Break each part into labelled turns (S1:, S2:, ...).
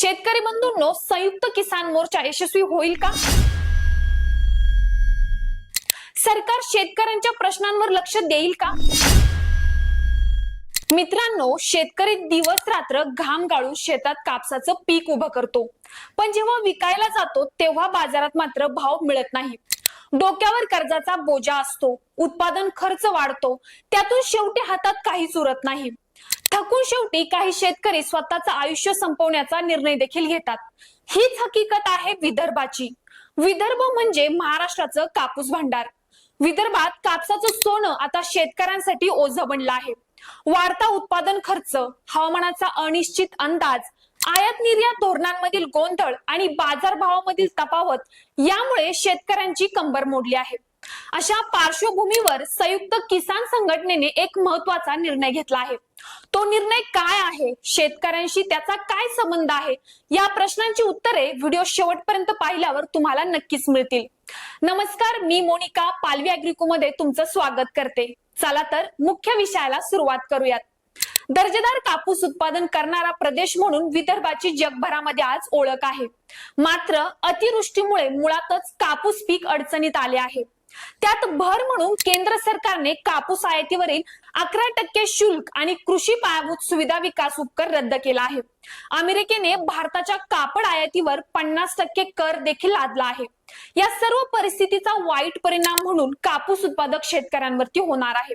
S1: शेतकरी बंधूंनो संयुक्त किसान मोर्चा यशस्वी होईल का? सरकार शेतकऱ्यांच्या प्रश्नांवर लक्ष देईल का? मित्रांनो शेतकरी दिवस रात्र घाम गाळून शेतात कापसाचं पीक उभं करतो. पण जेव्हा विकायला जातो तेव्हा बाजारात मात्र भाव मिळत नाही. डोक्यावर कर्जाचा बोजा असतो उत्पादन खर्च वाढतो त्यातून शेवटी हातात काहीच उरत नाही. थकून शेवटी काही शेतकरी स्वतःचं आयुष्य संपवण्याचा निर्णय देखील घेतात. हीच हकीकत आहे विदर्भाची. विदर्भ म्हणजे महाराष्ट्राचं कापूस भांडार. विदर्भात कापसाचं सोनं आता शेतकऱ्यांसाठी ओझं बनलं आहे. वाढता उत्पादन खर्च हवामानाचा अनिश्चित अंदाज आयात निर्यात धोरणांमधील गोंधळ आणि बाजारभावामधील तफावत यामुळे शेतकऱ्यांची कंबर मोडली आहे. अशा पार्श्वभूमीवर संयुक्त किसान संघटनेने एक महत्त्वाचा निर्णय घेतला आहे. तो निर्णय काय आहे? शेतकऱ्यांशी त्याचा काय संबंध आहे? या प्रश्नांची उत्तरे व्हिडिओ शेवटपर्यंत पाहिल्यावर तुम्हाला नक्कीच मिळतील. नमस्कार मी मोनिका पालवी अॅग्रिको मध्ये तुमचं स्वागत करते. चला तर मुख्य विषयाला सुरुवात करूयात. दर्जेदार कापूस उत्पादन करणारा प्रदेश म्हणून विदर्भाची जगभरामध्ये आज ओळख आहे. मात्र अतिवृष्टीमुळे मुळातच कापूस पीक अडचणीत आले आहे. त्यात भर म्हणून केंद्र सरकारने कापूस आयातीवरील अकरा टक्के शुल्क आणि कृषी पायाभूत सुविधा विकास उपकर रद्द केला आहे. अमेरिकेने भारताच्या कापड आयातीवर पन्नास टक्के कर देखील लादला आहे. या सर्व परिस्थितीचा वाईट परिणाम म्हणून कापूस उत्पादक शेतकऱ्यांवरती होणार आहे.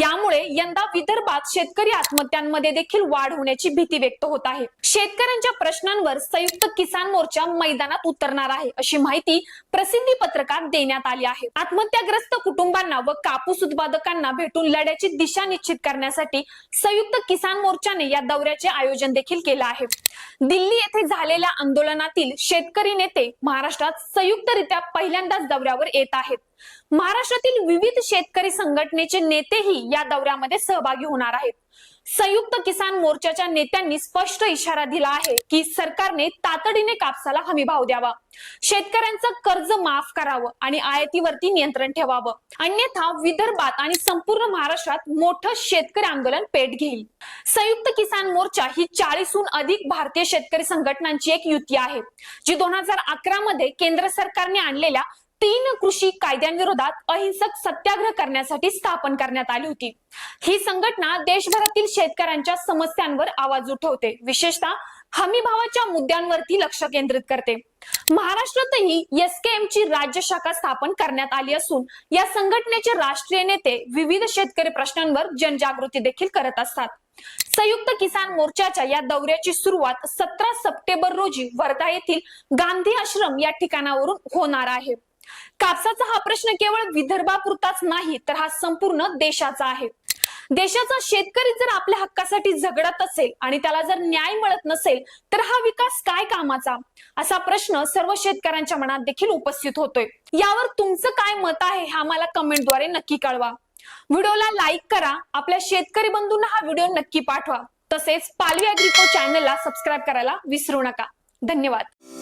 S1: यामुळे यंदा विदर्भात शेतकरी आत्महत्यांमध्ये देखील वाढ होण्याची भीती व्यक्त होत आहे. शेतकऱ्यांच्या प्रश्नांवर संयुक्त किसान मोर्चा मैदानात उतरणार आहे अशी माहिती प्रसिद्धी पत्रकात देण्यात आली आहे. आत्महत्याग्रस्त कुटुंबांना व कापूस उत्पादकांना भेटून लढ्याची दिशा निश्चित करण्यासाठी संयुक्त किसान मोर्चाने या दौऱ्याचे आयोजन देखील केलं आहे. दिल्ली येथे झालेल्या आंदोलनातील शेतकरी नेते महाराष्ट्रात संयुक्तरित्या पहिल्यांदाच दौऱ्यावर येत आहेत. महाराष्ट्रातील विविध शेतकरी संघटनेचे नेतेही या दौऱ्यामध्ये सहभागी होणार आहेत. संयुक्त किसान मोर्चाच्या नेत्यांनी स्पष्ट इशारा दिला आहे की सरकारने तातडीने कापसाला हमी भाव द्यावा. शेतकऱ्यांचं कर्ज माफ करावं आणि आयातीवरती नियंत्रण ठेवावं. अन्यथा विदर्भात आणि संपूर्ण महाराष्ट्रात मोठं शेतकरी आंदोलन पेट घेईल. संयुक्त किसान मोर्चा ही चाळीसहून अधिक भारतीय शेतकरी संघटनांची एक युती आहे जी दोन हजार अकरा मध्ये केंद्र सरकारने आणलेल्या तीन कृषी कायद्यांविरोधात अहिंसक सत्याग्रह करण्यासाठी स्थापन करण्यात आली होती. ही संघटना देशभरातील शेतकऱ्यांच्या समस्यांवर आवाज उठवते. विशेषतः हमी भावाच्या मुद्द्यांवरती लक्ष केंद्रित करते. महाराष्ट्रातही एसकेएम ची राज्य शाखा स्थापन करण्यात आली असून या संघटनेचे राष्ट्रीय नेते विविध शेतकरी प्रश्नांवर जनजागृती देखील करत असतात. संयुक्त किसान मोर्चाच्या या दौऱ्याची सुरुवात सतरा सप्टेंबर रोजी वर्धा येथील गांधी आश्रम या ठिकाणावरून होणार आहे. कापसाचा हा प्रश्न केवळ विदर्भापुरताच नाही तर हा संपूर्ण देशाचा आहे. देशाचा शेतकरी जर आपल्या हक्कासाठी झगडत असेल आणि त्याला जर न्याय मिळत नसेल तर हा विकास काय कामाचा? असा प्रश्न सर्व शेतकऱ्यांच्या मनात देखील उपस्थित होतोय. यावर तुमचं काय मत आहे हे आम्हाला कमेंटद्वारे नक्की कळवा. व्हिडिओला लाईक करा आपल्या शेतकरी बंधूंना हा व्हिडिओ नक्की पाठवा. तसेच पालवी अग्रिको चॅनलला सबस्क्राईब करायला विसरू नका. धन्यवाद.